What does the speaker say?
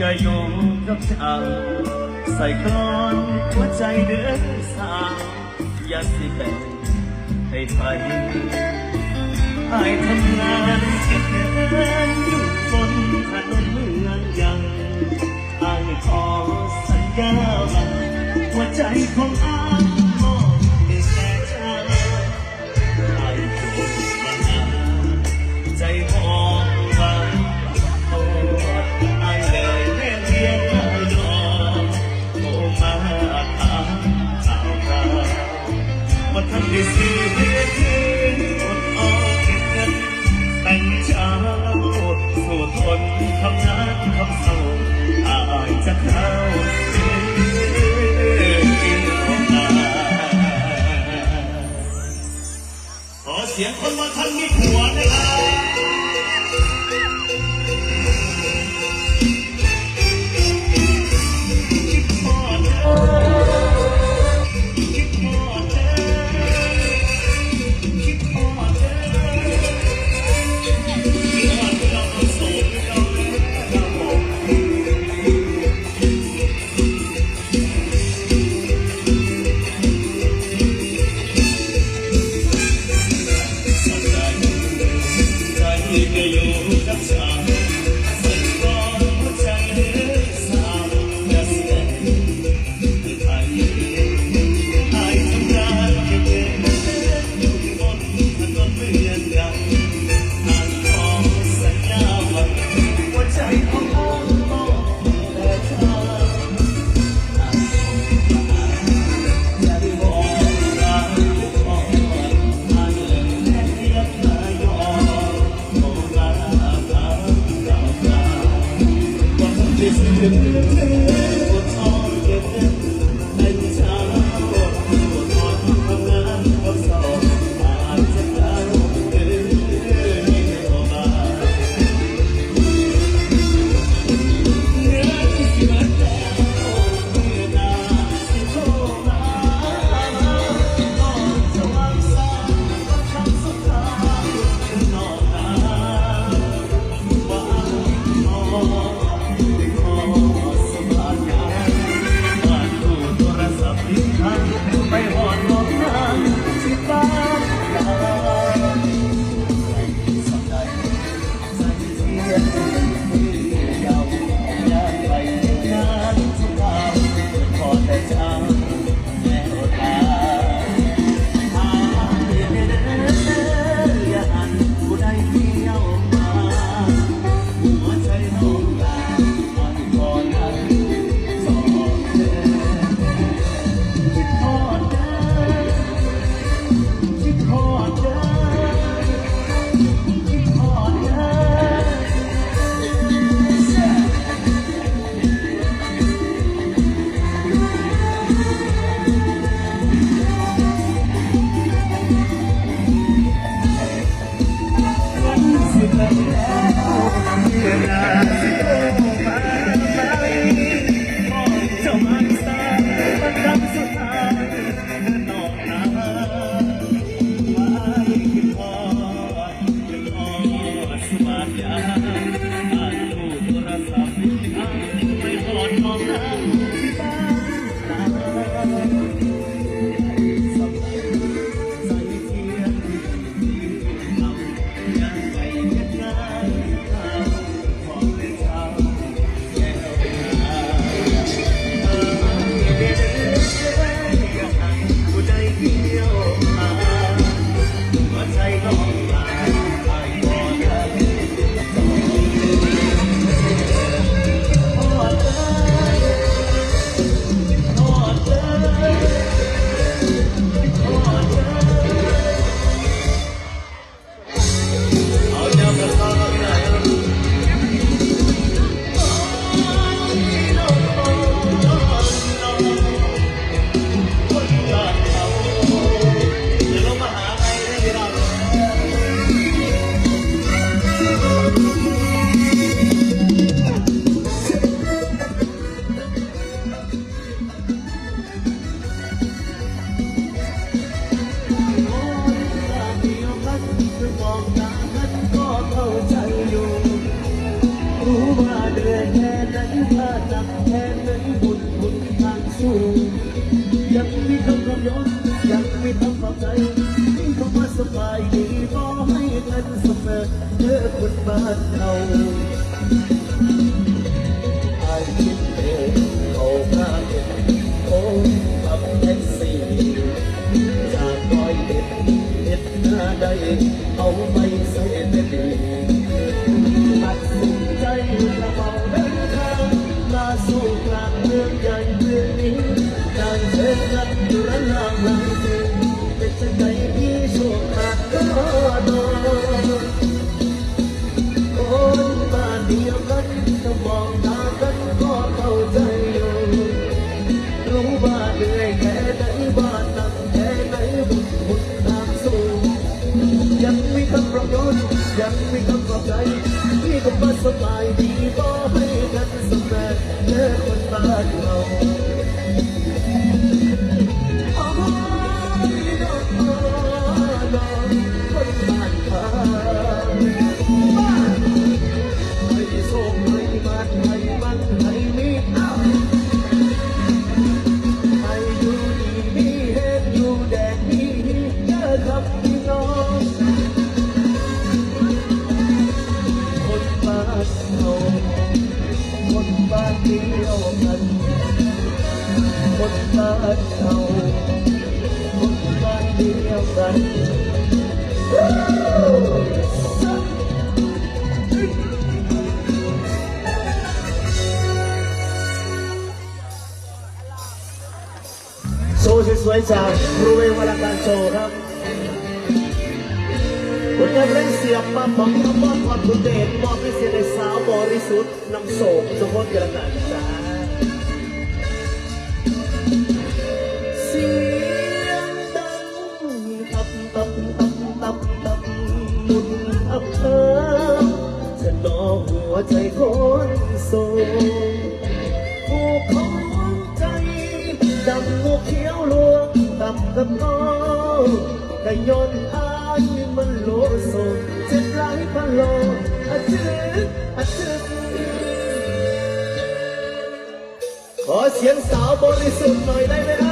ก็ยอมรับจังใส่กลอนหัวใจเดินสาอย่าสิแบ่งให้ใครอทำงานเก็บเงินอยู่บนถนนเมืองยังอายขอสัญญาว่าหัวใจของอ ว่าท่านได้ซื้อเพื่อนอดออกเงินแต่งเช้าสู้ทนทำงานคำเศร้าอายจะเข้ากินออกมาขอเสียงคนมาทันมีผัวนะครับ Yeah. ใจที่คำว่สบายดีมอให้กันเสมอเธอคนบานเราไอ้คิดเองเขาพาด็ดโอ้ขัแท็กซี่จากดอยเด็ดเด็ดน้าได้ ยังมีคำปลอบใจที่ก็มาสบายดีบ่ให้กันเสมอเมื่อคนบ้านเรา คนบ้านเดียวกันคนบ้านเราคนบ้านเดียวกันโชว์สวยๆจากรูเวงวรการโชว์ครับ ผลงานเพลงเสียบมาของคำว่าความคุณเดชมอบให้เสียในสาวบริสุทธิ์นำโศกสมพติกระกันจ้าเสียงดังตับตับตับตับตับหมุนอับเอิบจะนอหัวใจคนโศกผูกของใจดำงูเขียวลวงตับกับน้องแต่ย้อน มันโลโซเจ็บหลายพันโลอาจึกอาจึกขอเสียงสาวบริสุทธิ์หน่อยได้ไหมครับ